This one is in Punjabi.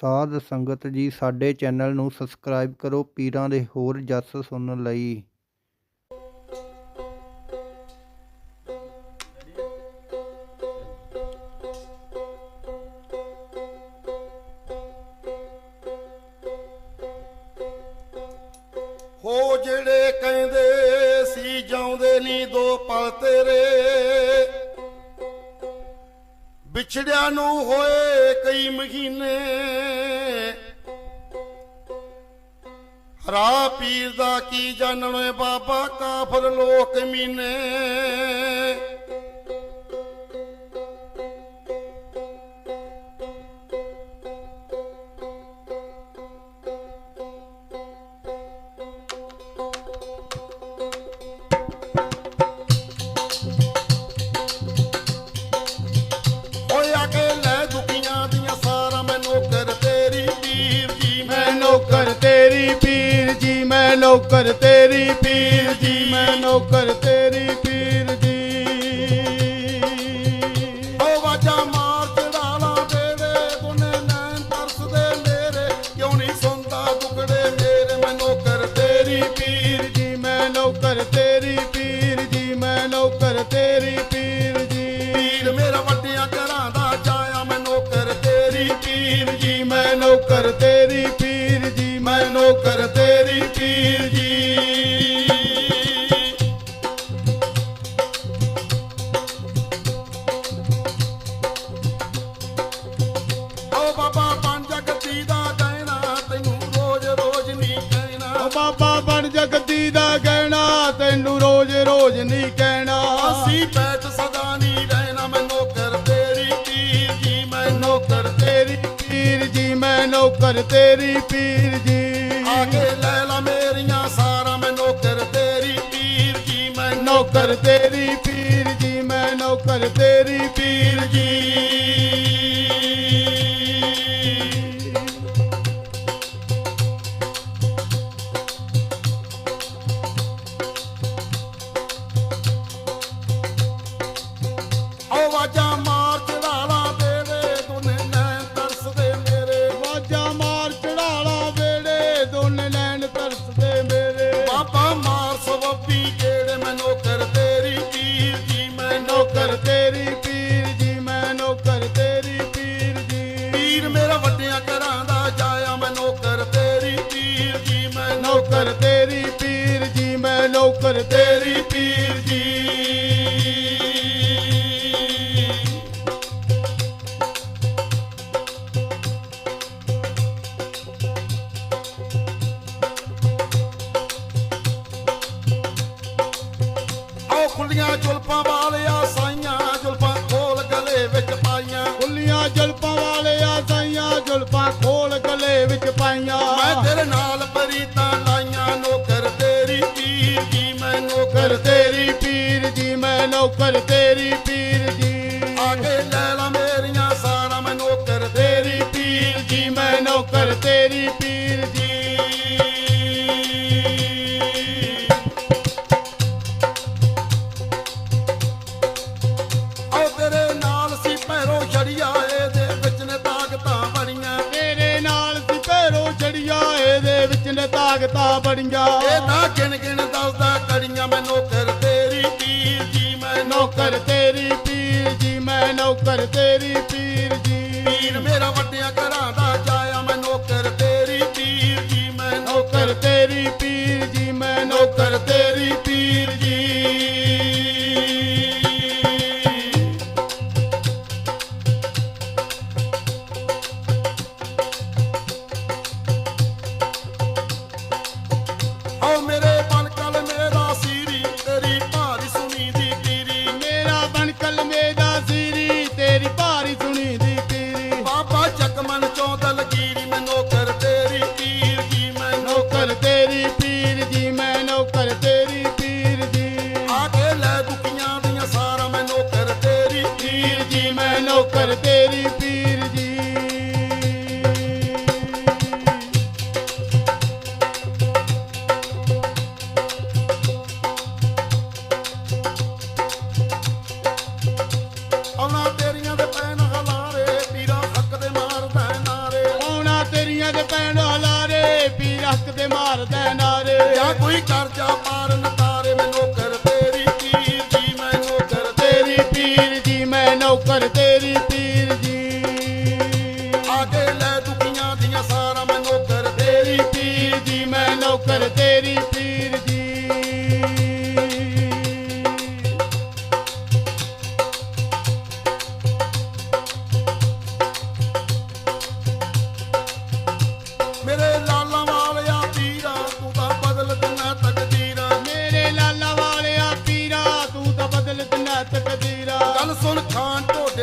ਸਾਧ ਸੰਗਤ ਜੀ ਸਾਡੇ ਚੈਨਲ ਨੂੰ ਸਬਸਕ੍ਰਾਈਬ ਕਰੋ, ਪੀਰਾਂ ਦੇ ਹੋਰ ਜਸ ਸੁਣਨ ਲਈ। ਹੋ ਜਿਹੜੇ ਕਹਿੰਦੇ ਸੀ, ਜਾਉਂਦੇ ਨਹੀਂ ਦੋ ਪਲ ਤੇਰੇ। ਵਿਛੜਿਆ ਨੂੰ ਹੋਏ ਕਈ ਮਹੀਨੇ। ਹਰਾ ਪੀਰ ਦਾ ਕੀ ਜਾਣਨ ਓਏ ਬਾਬਾ ਕਾਫਰ ਲੋਕ ਮੀਨੇ। ਨੌਕਰ ਤੇਰੀ ਪੀਰ ਜੀ, ਮੈਂ ਨੌਕਰ ਤੇਰੀ ਪੀਰ ਜੀ। ਓ ਵਾਜਾ ਮਾਰ ਚੜਾਲਾ ਬੇੜੇ ਦੁਨੇ ਨੈਣ ਤਰਸਦੇ ਮੇਰੇ, ਕਿਉਂ ਨਹੀਂ ਸੁਣਦਾ ਟੁਕੜੇ ਮੇਰੇ? ਮੈਂ ਨੌਕਰ ਤੇਰੀ ਪੀਰ ਜੀ, ਮੈਂ ਨੌਕਰ ਤੇਰੀ ਬਾਬਾ ਬਣ ਜਗਤੀ ਦਾ ਕਹਿਣਾ ਤੈਨੂੰ ਰੋਜ਼ ਰੋਜ਼ ਨਹੀਂ ਕਹਿਣਾ। ਅਸੀਂ ਬੈਠ ਸਦਾ ਨਹੀਂ ਰਹਿਣਾ ਮੈਂ ਨੌਕਰ ਤੇਰੀ ਪੀਰ ਜੀ ਮੈਂ ਨੌਕਰ ਤੇਰੀ ਪੀਰ ਜੀ ਮੈਂ ਨੌਕਰ ਤੇਰੀ ਪੀਰ ਜੀ। ਆ ਕੇ ਲੈ ਲਾ ਮੇਰੀਆਂ ਸਾਰਾ ਮੈਂ ਨੌਕਰ ਤੇਰੀ ਪੀਰ ਜੀ ਮੈਂ ਨੌਕਰ ਤੇਰੀ ਪੀਰ ਜੀ ਮੈਂ ਨੌਕਰ ਤੇਰੀ ਪੀਰ ਜੀ। ਖੁੱਲੀਆਂ ਜੁਲਫਾਂ ਵਾਲਿਆ ਸਾਈਆਂ ਜੁਲਫਾਂ ਖੋਲ ਗਲੇ ਵਿੱਚ ਪਾਈਆਂ। ਖੁੱਲੀਆਂ ਜਲਪਾਂ ਵਾਲਿਆ ਸਾਈਆਂ ਜੁਲਪਾਂ ਖੋਲ ਗਲੇ ਵਿੱਚ ਪਾਈਆਂ। ਮੈਂ ਤੇਰੇ ਨਾਲ ਨੇ ਬੜੀਆਂ ਇਹ ਤਾਂ ਗਿਣ ਗਿਣ ਦੱਸਦਾ ਕੜੀਆਂ, ਮੈਂ ਨੌਕਰ ਤੇਰੀ ਪੀਰ ਜੀ, ਮੈਂ ਨੌਕਰ ਤੇਰੀ ਪੀਰ ਜੀ, ਮੈਂ ਨੌਕਰ ਤੇਰੀ ਪੀਰ ਜੀ। ਪੀਰ ਮੇਰਾ ਵੱਡਿਆਂ ਘਰਾਂ ਦਾ ਜਾਇਆ, ਮੈਂ ਨੌਕਰ ਤੇਰੀ ਪੀਰ ਜੀ, ਮੈਂ ਨੌਕਰ ਤੇਰੀ ਪੀਰ ਪੀ ਰੱਖ ਦੇ ਮਾਰਦਾ ਨਾਰੇ। ਜਾਂ ਕੋਈ ਚਰਚਾ ਮਾਰਨ ਤਾਂ